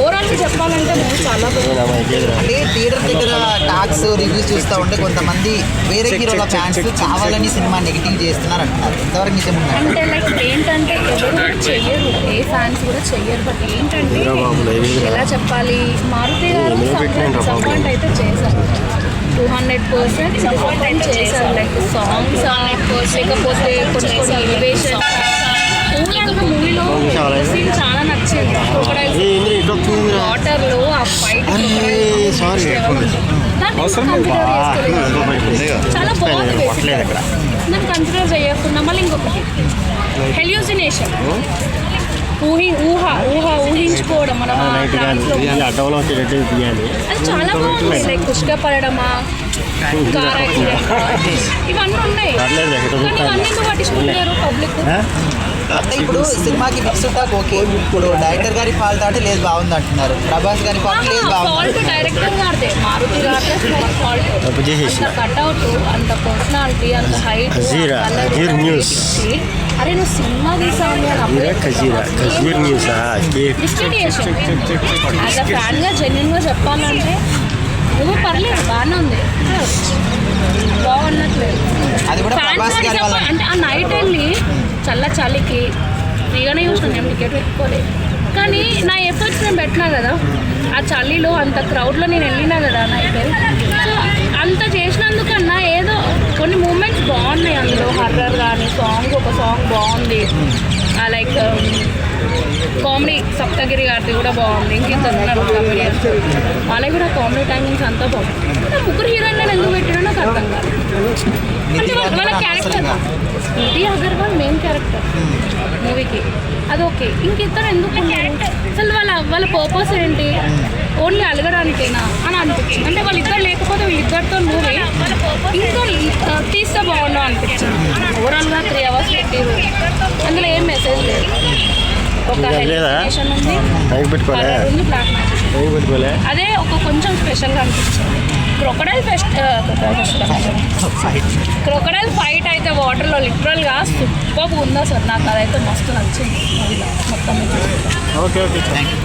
Overall చెప్పాలంటే movie చాలా అంటే థియేటర్ దగ్గర టాక్స్ రివ్యూస్ చూస్తూ ఉంటే కొంతమంది వేరే హీరోల ఫ్యాన్స్ కావాలని సినిమా నెగిటివ్ చేస్తున్నారు అంటున్నారు ఎంతవరకు నిజం అంటే లైక్ ఏంటంటే ఎవరు చెయ్యరు. ఏ ఫ్యాన్స్ కూడా చెయ్యరు. బట్ ఏంటంటే ఎలా చెప్పాలి? మారుతి గారు సపోర్ట్ అయితే చేశారు. టూ హండ్రెడ్ పర్సెంట్ సపోర్ట్ చేశారు. లైక్ సాంగ్స్ లేకపోతే కొన్ని కొన్ని ఎలివేషన్ మూవీలో వాటర్లో ఆ ఫైట్ సారీ చాలా బాగుంది. దాన్ని కన్సిడర్ చేయకుండా మళ్ళీ ఇంకొకటి. హెల్యూసినేషన్ ఊహి ఊహ ఊహ ఊహించుకోవడం మనం. అడ్డంలో వచ్చేటట్టు తీయాలి అది చాలా బాగుంది. లైక్ ఇవన్నీ ఉన్నాయి. ఇవన్నీ పట్టించుకుంటారు పబ్లిక్? అంటే ఇప్పుడు సినిమాకి మిక్స్ టాక్ ఓకే ఇప్పుడు డైరెక్టర్ గారి ఫాల్ట్ అంటే లేదు బాగుంది అంటున్నారు. ప్రభాస్ గారి ఫాల్ట్ లేదు బాగుంది డైరెక్టర్ గారిదే. మారుతి గారిదే ఫాల్ట్. అంత కట్అవుట్ అంత పర్సనాలిటీ అంత హైట్ న్యూస్. అరే నువ్వు సినిమా తీసావు కజీరా కజీరా కజీర్ న్యూస్ యాజ్ అ ఫ్యాన్గా జెన్యున్గా చెప్పాలంటే నువ్వు పర్లేదు బాగానే ఉంది. బాగున్నట్లేదు. అది కూడా ప్రభాస్ గారి అంటే ఆ చల్ల చలికి ఫ్రీగానే చూసినాను నేను టికెట్ పెట్టుకోలేదు కానీ నా ఎఫర్ట్స్ నేను పెట్టినా కదా ఆ చలిలో అంత క్రౌడ్లో నేను వెళ్ళినా కదా నైట్ సో అంత చేసినందుకన్నా ఏదో కొన్ని మూమెంట్స్ బాగున్నాయి అందులో. హర్రర్ కానీ సాంగ్ ఒక సాంగ్ బాగుంది. లైక్ కామెడీ సప్తగిరి గారిది కూడా బాగుంది. ఉన్నారు కామెడియన్స్ వాళ్ళకి కూడా కామెడీ టైమింగ్స్ అంతా బాగుంది. ముగ్గురు హీరోయిన్లను ఎందుకు పెట్టినా నాకు అర్థం కాదు. అంటే వాళ్ళ character Nidhi Agarwal main character మూవీకి అది ఓకే ఇంకిద్దరు ఎందుకు? అసలు వాళ్ళ వాళ్ళ పర్పస్ ఏంటి? ఓన్లీ అలగడానికేనా? అని అనిపించింది. అంటే వాళ్ళిద్దరు లేకపోతే వీళ్ళిద్దరితో మూవీ ఇంకా తీస్తే బాగుండు అనిపించింది. ఓవరాల్గా త్రీ అవర్స్ పెట్టిరు. అందులో ఏం మెసేజ్ లేదు ఒక ఇంకా లేదా? హెల్త్ ఉంది టైం పెట్టుకోలే? అదే ఒక కొంచెం స్పెషల్గా అనిపించింది. క్రొకడైల్ ఫెస్ట్ క్రొకడైల్ ఫైట్ అయితే వాటర్లో లిటరల్గా సూపర్ ఉందా సార్ నాకు అదైతే మస్తు నచ్చింది. మొత్తం ఓకే ఓకే థ్యాంక్ యూ